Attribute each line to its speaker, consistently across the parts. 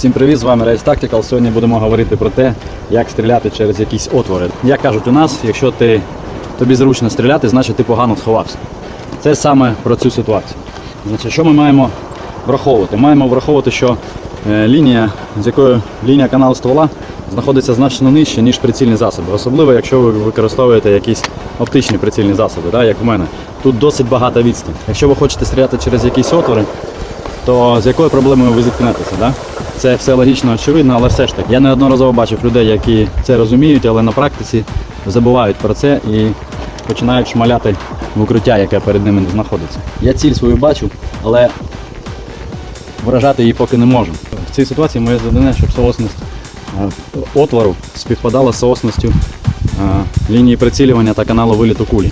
Speaker 1: Всім привіт, з вами Race Tactical. Сьогодні будемо говорити про те, як стріляти через якісь отвори. Як кажуть у нас, якщо ти, тобі зручно стріляти, значить ти погано сховався. Це саме про цю ситуацію. Значить, що ми маємо враховувати? Маємо враховувати, що е, лінія, з якою лінія каналу ствола знаходиться значно нижче, ніж прицільні засоби. Особливо, якщо ви використовуєте якісь оптичні прицільні засоби, да, як в мене. Тут досить багата відстань. Якщо ви хочете стріляти через якісь отвори, то з якою проблемою ви зіткнетеся? Да? Це все логічно очевидно, але все ж таки. Я неодноразово бачив людей, які це розуміють, але на практиці забувають про це і починають шмаляти в укриття, яке перед ними знаходиться. Я ціль свою бачу, але вражати її поки не можу. В цій ситуації моє завдання, щоб соосність е, отвору співпадала з соосністю е, лінії прицілювання та каналу виліту кулі.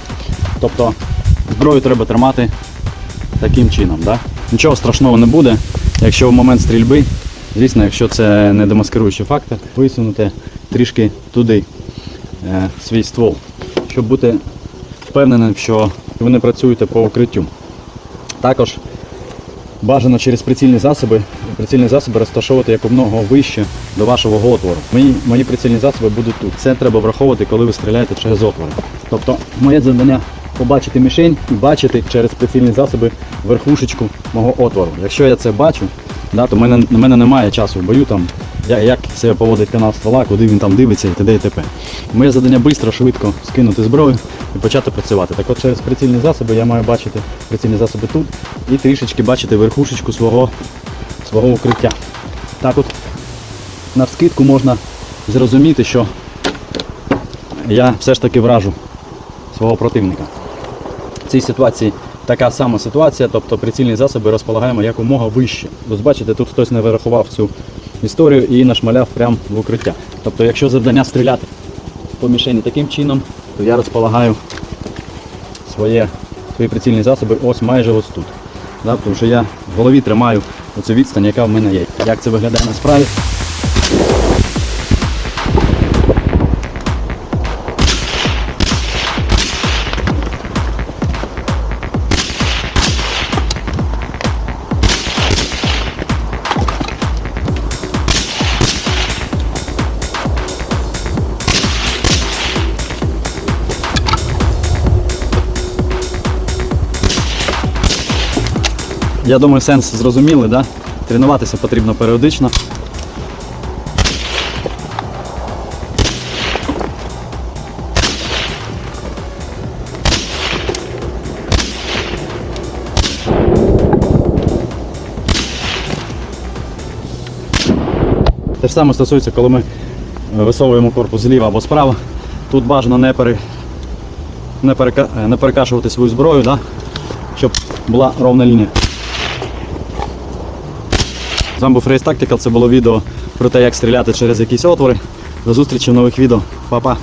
Speaker 1: Тобто зброю треба тримати таким чином. Да? Нічого страшного не буде, якщо в момент стрільби, звісно, якщо це не демаскируючі факти, висунути трішки туди е, свій ствол, щоб бути впевненим, що ви не працюєте по укриттю. Також бажано через прицільні засоби, прицільні засоби розташовувати якомога вище до вашого отвору. Мої, мої прицільні засоби будуть тут. Це треба враховувати, коли ви стріляєте через отвори. Тобто моє завдання побачити мішень і бачити через прицільні засоби верхушечку мого отвору. Якщо я це бачу, да, то в мене, в мене немає часу в бою там. Як себе поводить канал ствола, куди він там дивиться і т.д. і т.п. Моє завдання швидко, швидко скинути зброю і почати працювати. Так от через прицільні засоби я маю бачити прицільні засоби тут і трішечки бачити верхушечку свого, свого укриття. Так от на вскидку можна зрозуміти, що я все ж таки вражу свого противника. В цій ситуації така сама ситуація, тобто прицільні засоби розполагаємо якомога вище. Ось бачите, тут хтось не вирахував цю історію і нашмаляв прямо в укриття. Тобто, якщо завдання стріляти по мішені таким чином, то я розполагаю своє, свої прицільні засоби ось майже ось тут. Да, тому що я в голові тримаю оцю відстань, яка в мене є. Як це виглядає на Я думаю, сенс зрозуміли, да? Тренуватися потрібно періодично. Те ж саме стосується, коли ми е, висовуємо корпус зліва або справа. Тут бажано не, пере... не, перека... е, не перекашувати свою зброю, да? щоб була ровна лінія. З Фрейс Tactical, це було відео про те, як стріляти через якісь отвори. До зустрічі в нових відео. Па-па!